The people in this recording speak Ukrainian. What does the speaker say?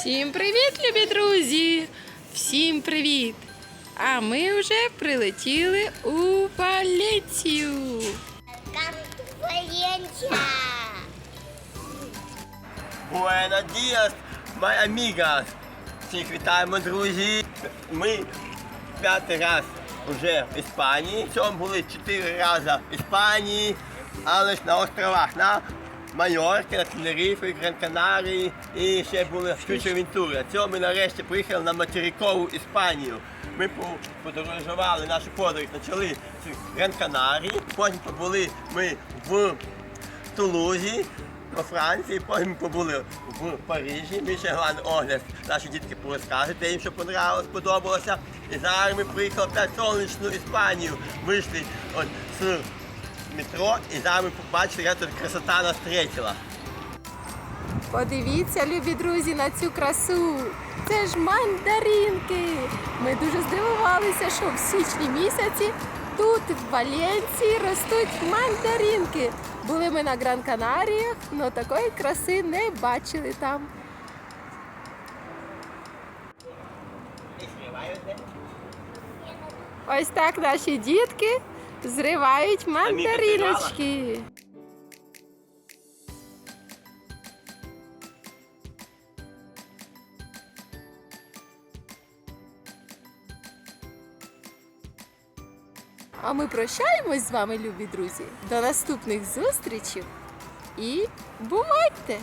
Всім привіт, любі друзі! Всім привіт! А ми вже прилетіли у Валенцію. Валенсия. Buenos dias, my amigas. Всіх вітаємо, друзі. Ми п'ятий раз вже в Іспанії. В цьому були чотири рази в Іспанії, але ж на островах, на Майорці, на Тенерифі, Гран Канарії і ще були в Фьючервентурі. Цього ми нарешті приїхали на материкову Іспанію. Ми подорожували нашу подорож, почали з Гран Канарії, потім побули ми в Тулузі, у Франції, потім побули в Парижі. Ми ще главний огляд. Наші дітки порозкажуть, де їм що понравилось, сподобалося. І зараз ми приїхали в сонячну Іспанію. Вийшли от з метро і зараз ми побачили, як тут красота нас встретила. Подивіться, любі друзі, на цю красу. Це ж мандаринки. Ми дуже здивувалися, що в січні місяці тут, в Валенції, ростуть мандаринки. Були ми на Гран Канаріях, але такої краси не бачили там. Ось так наші дітки зривають мандариночки. А ми прощаємось з вами, любі друзі. До наступних зустрічей і бувайте!